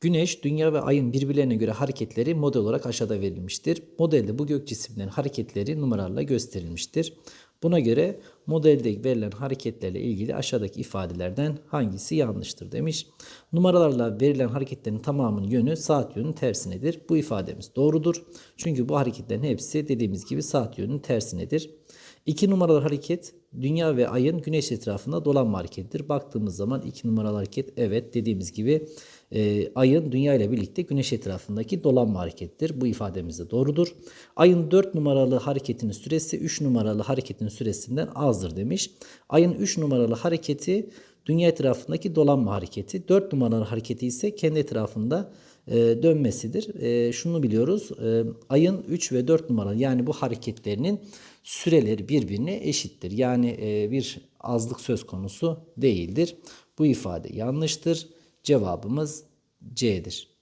Güneş, Dünya ve Ay'ın birbirlerine göre hareketleri model olarak aşağıda verilmiştir. Modelde bu gök cisimlerin hareketleri numaralarla gösterilmiştir. Buna göre modelde verilen hareketlerle ilgili aşağıdaki ifadelerden hangisi yanlıştır demiş. Numaralarla verilen hareketlerin tamamının yönü saat yönünün tersinedir. Bu ifademiz doğrudur. Çünkü bu hareketlerin hepsi dediğimiz gibi saat yönünün tersinedir. İki numaralı hareket dünya ve ayın güneş etrafında dolanma hareketidir. Baktığımız zaman iki numaralı hareket evet dediğimiz gibi e, ayın dünya ile birlikte güneş etrafındaki dolanma hareketidir. Bu ifademiz de doğrudur. Ayın 4 numaralı hareketinin süresi 3 numaralı hareketinin süresinden azdır demiş. Ayın 3 numaralı hareketi dünya etrafındaki dolanma hareketi. 4 numaralı hareketi ise kendi etrafında e, dönmesidir. E, şunu biliyoruz. E, ayın 3 ve 4 numaralı yani bu hareketlerinin süreleri birbirine eşittir. Yani e, bir azlık söz konusu değildir. Bu ifade yanlıştır. Cevabımız C'dir.